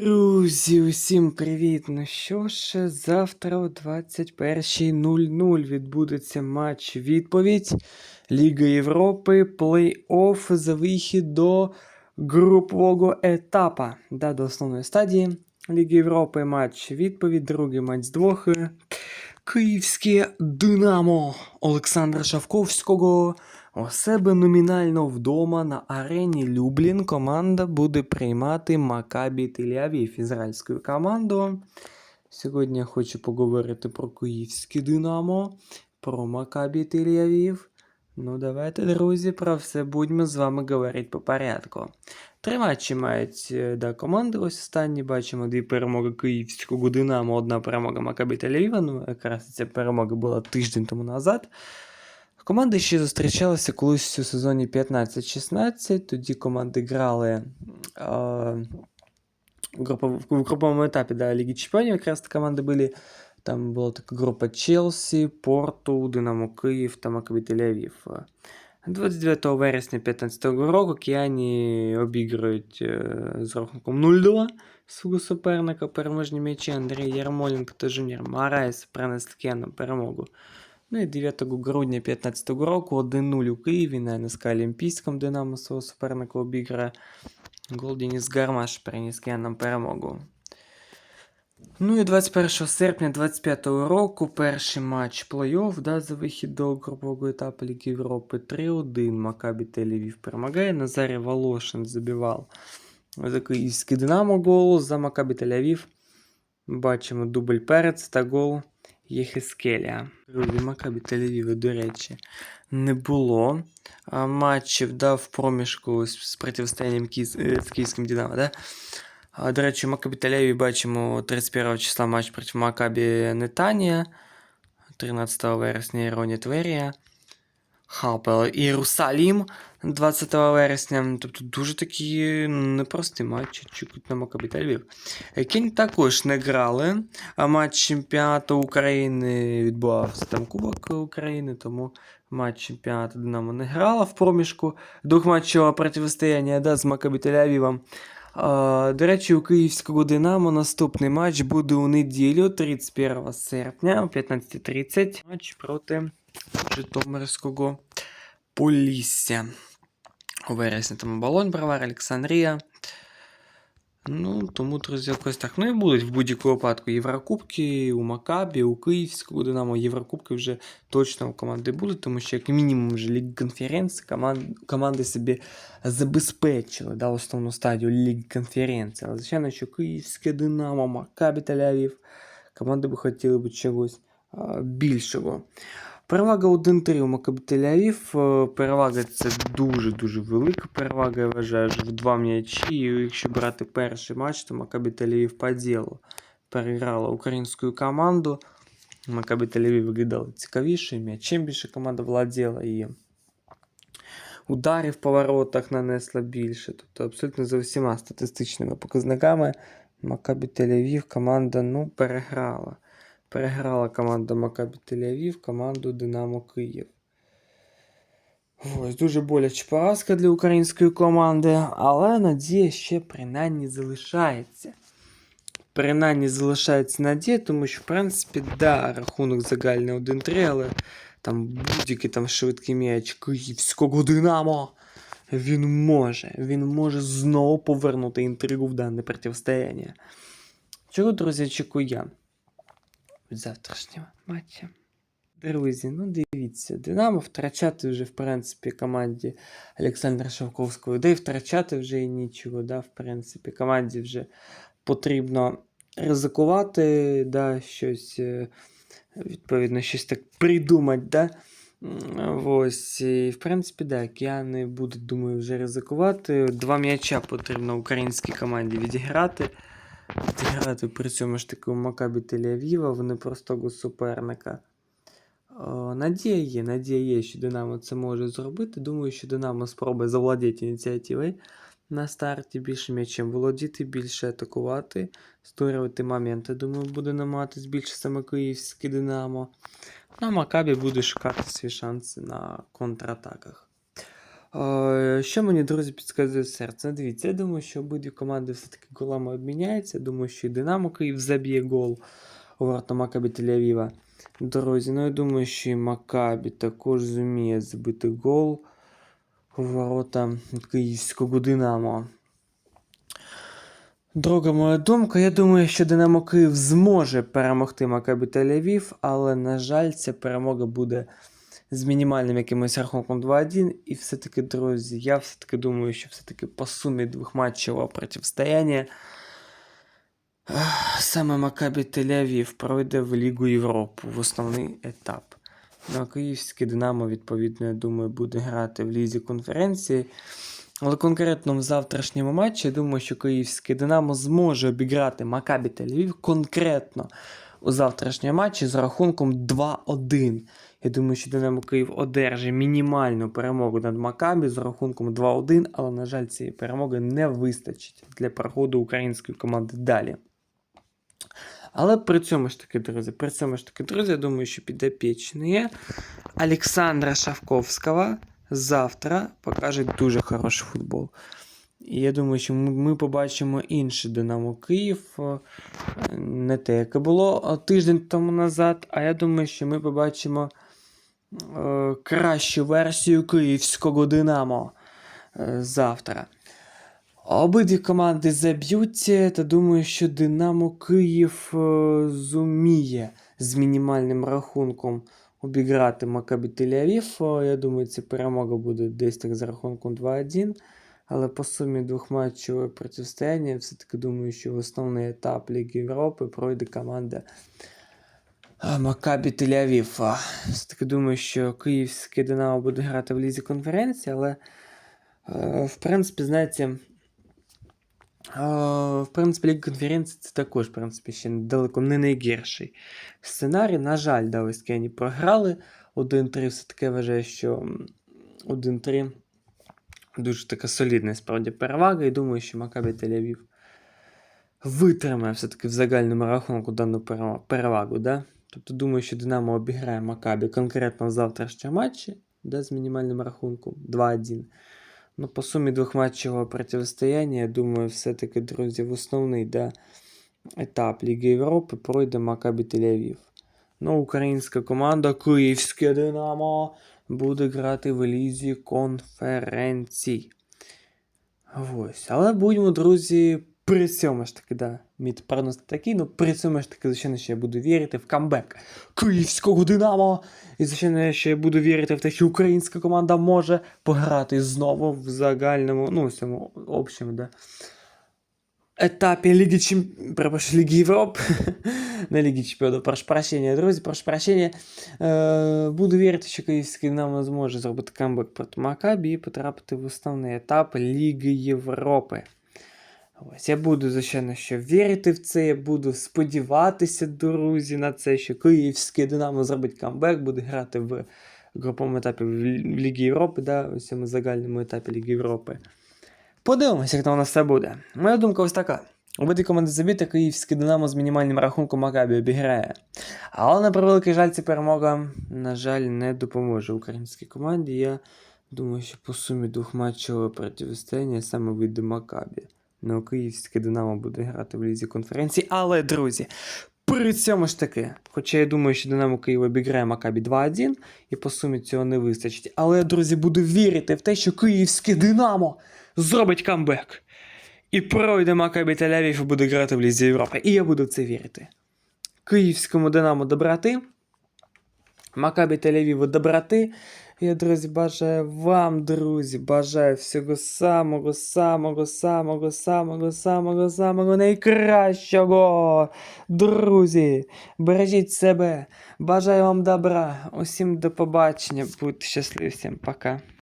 Друзі, усім привіт! Ну що ж, завтра о 21.00 відбудеться матч відповідь Ліга Європи плей-офф за вихід до групового етапа. Да, до основної стадії Ліги Європи матч відповідь, другий матч з двох. Київське Динамо Олександра Шавковського у себе номінально вдома на арені Люблін команда буде приймати Макабі Тель-Авів, ізраїльську команду. Сьогодні я хочу поговорити про київське Динамо, про Макабі Тель-Авів. Ну, давайте, друзі, про все будемо з вами говорити по порядку. Три матчі мають е, да, команди. Ось останні бачимо дві перемоги київського Динамо, одна перемога Макабі Тель-Авіва. Ну, якраз ця перемога була тиждень тому назад. Команди ще зустрічалися колись у сезоні 15-16. Тоді команди грали е, в групов- в груповому етапі да, Ліги Чемпіонів. Якраз команди були. Там була така група Челсі, Порту, Динамо Київ та Макабі Тель-Авів. 29 вересня 2015 року кияні обіграють е, з рахунком 0-2 свого суперника. Переможні м'ячі Андрій Ярмоленко та Жуніор Марайс принесли киянам перемогу. Ну і 9 грудня 2015 року 1-0 у Києві на НСК Олімпійському Динамо свого суперника обіграє. Гол Деніс Гармаш приніс киянам перемогу. Ну і 21 серпня 25 року перший матч плей-офф да, за вихід до групового етапу Ліги Європи 3-1 Макабі Тель-Авів перемагає. Назарій Волошин забивав за київський Динамо гол, за Макабі Тель-Авів. Бачимо дубль Перець та гол Єхискеля. Друзі, Макабі Тель-Авіва, до речі, не було. А матчів да, в проміжку з, з протистоянням Київ- е, з київським Динамо. Да? А, До речі, Макабі Тель-Авіві бачимо 31 числа матч проти Макабі Нетанія, 13 вересня Іроні Тверія, Хапел Єрусалім 20 вересня. Тобто дуже такі непрості матчі чекають на Макабі Тель-Авів. Е, Кінь також не грали, а матч чемпіонату України відбувався там Кубок України, тому матч чемпіонату Динамо не грала в проміжку двохматчевого протистояння да, з Макабі Тель-Авівом. До речі, у київського Динамо наступний матч буде у неділю, 31 серпня о 15.30. Матч проти Житомирського Полісся. У вересні там Оболонь, Бровар, Олександрія. Ну, тому, друзі, якось так. Ну і будуть в будь-якому випадку Єврокубки у Макабі, у Київського Динамо. Єврокубки вже точно у команди будуть, тому що, як мінімум, вже Ліг конференції команд, команди собі забезпечили да, основну стадію Ліги конференції. Але, звичайно, що Київське Динамо, Макабі Тель-Авів, команди би хотіли б чогось більшого. Перевага 1-3 у Макабі Тель-Авів. Е, Перевага це дуже-дуже велика перевага, я вважаю, в два м'ячі. І якщо брати перший матч, то Макабі Тель-Авів по ділу переграла українську команду. Макабі Тель-Авів виглядало цікавіше, м'ячем більше команда владіла і ударів по воротах нанесла більше. Тобто абсолютно за всіма статистичними показниками Макабі Тель-Авів команда ну, переграла. Переграла команда Макабі Тель-Авів команду Динамо Київ. Ось дуже боляча поразка для української команди, але надія ще принаймні залишається. Принаймні залишається надія, тому що, в принципі, да, рахунок загальний 1-3, але там будь-який там швидкий м'яч київського Динамо. Він може, він може знову повернути інтригу в дане протистояння. Чого, друзі, очікую я від завтрашнього матча? Друзі, ну дивіться, Динамо втрачати вже, в принципі, команді Олександра Шавковського, де й втрачати вже і нічого, да, в принципі, команді вже потрібно ризикувати, да, щось, е, відповідно, щось так придумати, да. Ось, і, в принципі, да, кияни будуть, думаю, вже ризикувати. Два м'яча потрібно українській команді відіграти. Відіграти при цьому ж таки у Макабі Тель-Авіва в непростого суперника. О, надія є, надія є, що Динамо це може зробити. Думаю, що Динамо спробує завладіти ініціативою на старті більше м'ячем володіти, більше атакувати, створювати моменти. Думаю, буде намагатись більше саме київське Динамо. Ну, а Макабі буде шукати свої шанси на контратаках. Що мені, друзі, підказує серце? Дивіться, я думаю, що обидві команди все-таки голами обміняються. Думаю, що і Динамо Київ заб'є гол у ворота Макабі Тель-Авіва. Друзі, ну я думаю, що і Макабі також зуміє забити гол у ворота київського Динамо. Друга моя думка, я думаю, що Динамо Київ зможе перемогти Макабі Тель-Авів, але, на жаль, ця перемога буде з мінімальним якимось рахунком 2-1. І все-таки, друзі, я все-таки думаю, що все-таки по сумі двохматчевого протистояння саме Макабі Тель-Авів пройде в Лігу Європи в основний етап. Ну, а київське Динамо, відповідно, я думаю, буде грати в лізі конференції. Але конкретно в завтрашньому матчі я думаю, що київське Динамо зможе обіграти Макабі Тель-Авів конкретно у завтрашньому матчі з рахунком 2-1. Я думаю, що Динамо Київ одержить мінімальну перемогу над Макабі з рахунком 2-1, але, на жаль, цієї перемоги не вистачить для проходу української команди далі. Але при цьому ж таки, друзі, при цьому ж таки, друзі, я думаю, що підопічні Олександра Шавковського завтра покаже дуже хороший футбол. І я думаю, що ми, побачимо інший Динамо Київ. е, Не те, яке було е, тиждень тому назад, а я думаю, що ми побачимо кращу версію київського Динамо е, завтра. Обидві команди заб'ються, та думаю, що Динамо Київ е, зуміє з мінімальним рахунком обіграти Макабі Тель-Авів. Е, Я думаю, ця перемога буде десь так за рахунком 2-1. Але по сумі двохматчевого протистояння, все-таки думаю, що в основний етап Ліги Європи пройде команда Макабі Тель-Авів. Все-таки думаю, що київське Динамо буде грати в лізі конференції, але е, в принципі, знаєте. е, В принципі, Ліга конференції це також, в принципі, ще далеко не найгірший сценарій. На жаль, да, ось Кені програли 1-3. Все-таки вважаю, що м, 1-3 дуже така солідна справді перевага. І думаю, що Макабі Тель-Авів витримає все-таки в загальному рахунку дану перевагу. Да? Тобто думаю, що Динамо обіграє Макабі конкретно в завтрашньому матчі, да, з мінімальним рахунком 2-1. Ну, по сумі двохматчевого протистояння, я думаю, все-таки, друзі, в основний да, етап Ліги Європи пройде Макабі Тель-Авів. Ну, українська команда Київське Динамо буде грати в лізі конференцій. Ось. Але будьмо, друзі, при цьому ж таки, да, мій прогноз такий, ну при цьому ж таки, звичайно, що я буду вірити в камбек київського Динамо. І, звичайно, що я буду вірити в те, що українська команда може пограти знову в загальному, ну, в цьому общому, да, етапі Ліги Чемпіонів, перепрошую, Ліги Європи, не Ліги Чемпіонів, прошу прощення, друзі, прошу прощення. Е, буду вірити, що київський Динамо зможе зробити камбек проти Макабі і потрапити в основний етап Ліги Європи. Ось я буду, звичайно, що вірити в це, я буду сподіватися, друзі, на це, що київське Динамо зробить камбек, буде грати в груповому етапі в Лігі Європи, да, у цьому загальному етапі Ліги Європи. Подивимося, як там у нас все буде. Моя думка ось така. Обидві команди забіти, київське Динамо з мінімальним рахунком Макабі обіграє. Але на превеликий жаль, ця перемога, на жаль, не допоможе українській команді. Я думаю, що по сумі двохматчевого протистояння саме вийде Макабі. Ну, київське Динамо буде грати в лізі конференції. Але, друзі, при цьому ж таки, хоча я думаю, що Динамо Київ обіграє Макабі 2-1, і по сумі цього не вистачить. Але, друзі, буду вірити в те, що київське Динамо зробить камбек. І пройде Макабі Тель-Авів і буде грати в Лізі Європи. І я буду в це вірити. Київському Динамо доброти. Макабі Тель-Авіву доброти. Я, друзі, бажаю вам, друзі, бажаю всього самого, самого, самого, самого, самого, самого найкращого. Друзі, бережіть себе. Бажаю вам добра. Усім до побачення. Будьте щасливі, всім пока.